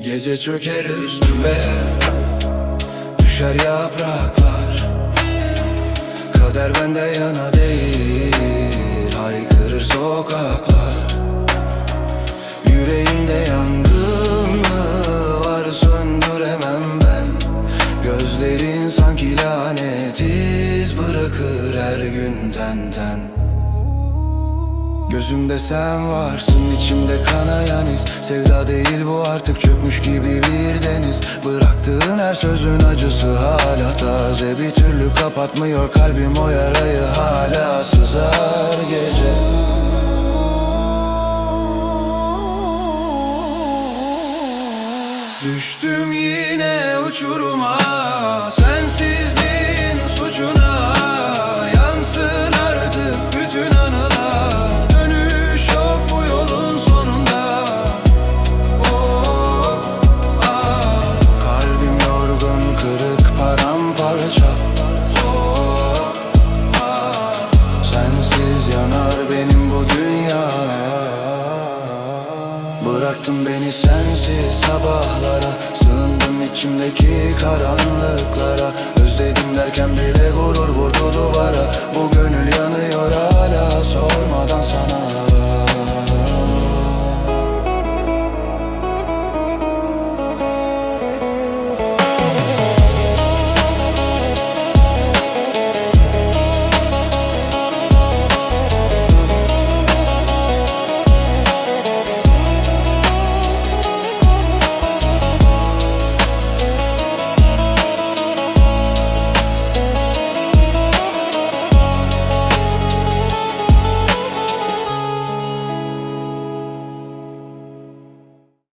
Gece çöker üstüme Düşer yapraklar. Kader bende yana değil Haykırır sokaklar. Yüreğimde yangın mı var söndüremem ben. Gözlerin sanki lanet iz bırakır her gün ten ten Gözümde sen varsın içimde kanayan iz. Sevda değil bu artık çökmüş gibi bir deniz. Bıraktığın her sözün acısı hala taze. Bir türlü kapatmıyor kalbim o yarayı hala sızar gece. Düştüm yine uçuruma. Sensizliğin Bıraktın beni sensiz sabahlara. Sığındım içimdeki karanlıklara. Özledim derken bile